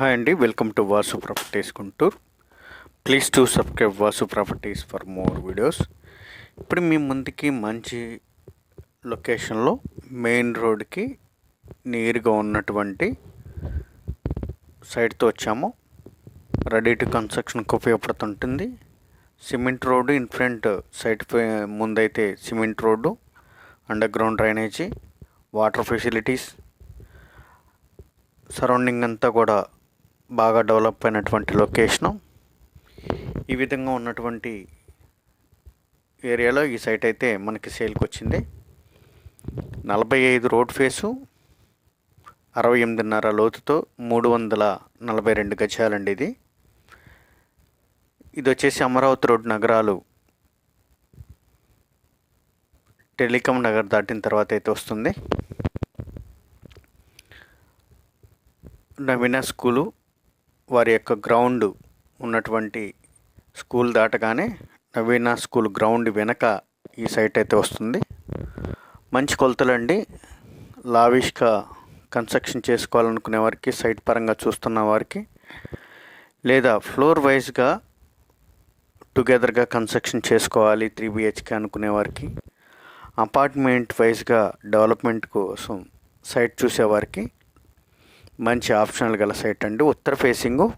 Hi అండి welcome to Vasu properties Guntur. Please to subscribe Vasu properties for more videos. ఇప్పుడు మీ ముందుకి మంచి లొకేషన్లో మెయిన్ రోడ్కి నేరుగా ఉన్నటువంటి సైట్తో వచ్చాము. రెడీ టు కన్స్ట్రక్షన్కి ఉపయోగపడుతుంటుంది cement road in front site ముందైతే cement road underground drainage water facilities surrounding అంతా కూడా బాగా డెవలప్ అయినటువంటి లొకేషను ఈ విధంగా ఉన్నటువంటి ఏరియాలో ఈ సైట్ అయితే మనకి సేల్కి వచ్చింది నలభై ఐదు రోడ్ ఫేసు అరవై ఎనిమిదిన్నర లోతుతో మూడు వందల నలభై రెండు గజాలండి ఇది. ఇది వచ్చేసి అమరావతి రోడ్ నగరాలు టెలికాం నగర్ దాటిన తర్వాత అయితే వస్తుంది. నవీన స్కూలు వారి యొక్క గ్రౌండ్ ఉన్నటువంటి స్కూల్ దాటగానే నవీన స్కూల్ గ్రౌండ్ వెనక ఈ సైట్ అయితే వస్తుంది. మంచి కొలతలండి లావిష్గా కన్స్ట్రక్షన్ చేసుకోవాలనుకునే వారికి సైట్ పరంగా చూస్తున్న వారికి లేదా ఫ్లోర్ వైజ్గా టుగెదర్గా కన్స్ట్రక్షన్ చేసుకోవాలి త్రీ బిహెచ్కే అనుకునే వారికి అపార్ట్మెంట్ వైజ్గా డెవలప్మెంట్ కోసం సైట్ చూసేవారికి మంచి ఆప్షనల్ గల సైట్ అండి. ఉత్తర ఫేసింగు.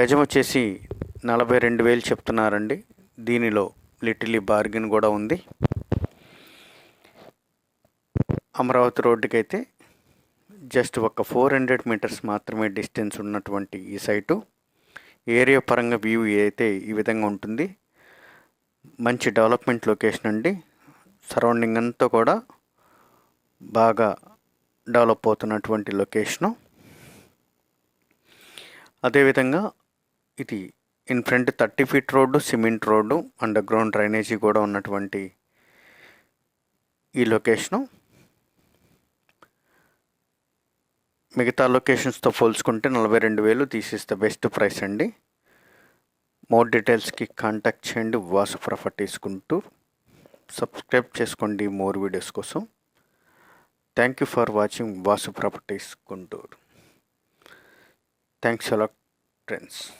గజం వచ్చేసి నలభై రెండు వేలు చెప్తున్నారండి. దీనిలో లిటిలీ బార్గెన్ కూడా ఉంది. అమరావతి రోడ్డుకి అయితే జస్ట్ ఒక ఫోర్ హండ్రెడ్ మీటర్స్ మాత్రమే డిస్టెన్స్ ఉన్నటువంటి ఈ సైటు. ఏరియా పరంగా వ్యూ అయితే ఈ విధంగా ఉంటుంది. మంచి డెవలప్మెంట్ లొకేషన్ అండి. సరౌండింగ్ అంతా కూడా బాగా డెవలప్ అవుతున్నటువంటి లొకేషను. అదేవిధంగా ఇది in front thirty feet road cement road underground drainage కూడా ఉన్నటువంటి ఈ లొకేషను. మిగతా లొకేషన్స్తో పోల్చుకుంటే నలభై రెండు వేలు తీసిస్తే బెస్ట్ ప్రైస్ అండి. మోర్ డీటెయిల్స్కి కాంటాక్ట్ చేయండి. వాసు ప్రాపర్టీస్ తీసుకుంటూ సబ్స్క్రైబ్ చేసుకోండి మోర్ వీడియోస్ కోసం. Thank you for watching Vasu Properties Guntur. Thanks a lot, friends.